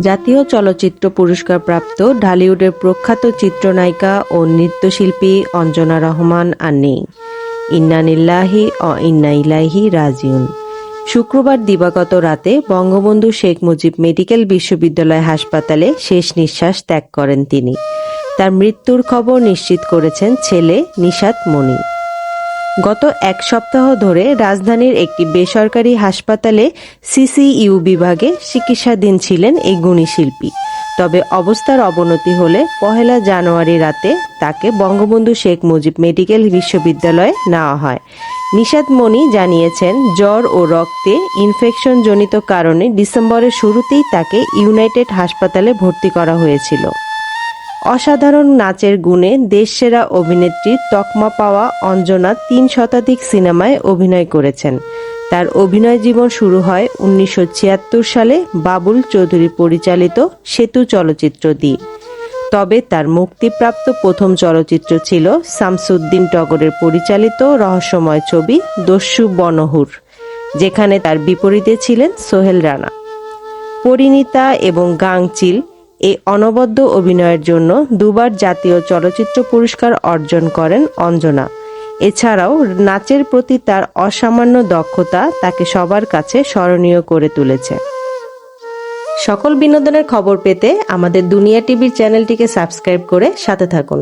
জাতীয় চলচ্চিত্র পুরস্কার প্রাপ্ত ঢালিউডের প্রখ্যাত চিত্রনায়িকা ও নৃত্যশিল্পী অঞ্জনা রহমান আর নেই ইন্নানিল্লাহি ও ইন্না ইলাইহি রাজিউন। শুক্রবার দিবাগত রাতে বঙ্গবন্ধু শেখ মুজিব মেডিকেল বিশ্ববিদ্যালয় হাসপাতালে শেষ নিঃশ্বাস ত্যাগ করেন তিনি। তার মৃত্যুর খবর নিশ্চিত করেছেন ছেলে নিশাত মনি গত এক সপ্তাহ ধরে রাজধানীর একটি বেসরকারি হাসপাতালে সিসিইউ বিভাগে চিকিৎসাধীন ছিলেন এই গুণী শিল্পী। তবে অবস্থার অবনতি হলে পহেলা জানুয়ারি রাতে তাকে বঙ্গবন্ধু শেখ মুজিব মেডিকেল বিশ্ববিদ্যালয়ে নেওয়া হয়। নিশাদ মনি জানিয়েছেন, জ্বর ও রক্তে ইনফেকশন জনিত কারণে ডিসেম্বরের শুরুতেই তাকে ইউনাইটেড হাসপাতালে ভর্তি করা হয়েছিল। অসাধারণ নাচের গুণে দেশসেরা অভিনেত্রীর তকমা পাওয়া অঞ্জনা তিন শতাধিক সিনেমায় অভিনয় করেছেন। তার অভিনয় জীবন শুরু হয় উনিশশো ছিয়াত্তর সালে বাবুল চৌধুরী পরিচালিত সেতু চলচ্চিত্র দিয়ে তবে তার মুক্তিপ্রাপ্ত প্রথম চলচ্চিত্র ছিল শামসুদ্দিন টগরের পরিচালিত রহস্যময় ছবি দস্যু বনহুর, যেখানে তার বিপরীতে ছিলেন সোহেল রানা। পরিণীতা এবং গাংচিল এই অনবদ্য অভিনয়ের জন্য দুবার জাতীয় চলচ্চিত্র পুরস্কার অর্জন করেন অঞ্জনা। এছাড়াও নাচের প্রতি তার অসামান্য দক্ষতা তাকে সবার কাছে স্মরণীয় করে তুলেছে। সকল বিনোদনের খবর পেতে আমাদের দুনিয়া টিভির চ্যানেলটিকে সাবস্ক্রাইব করে সাথে থাকুন।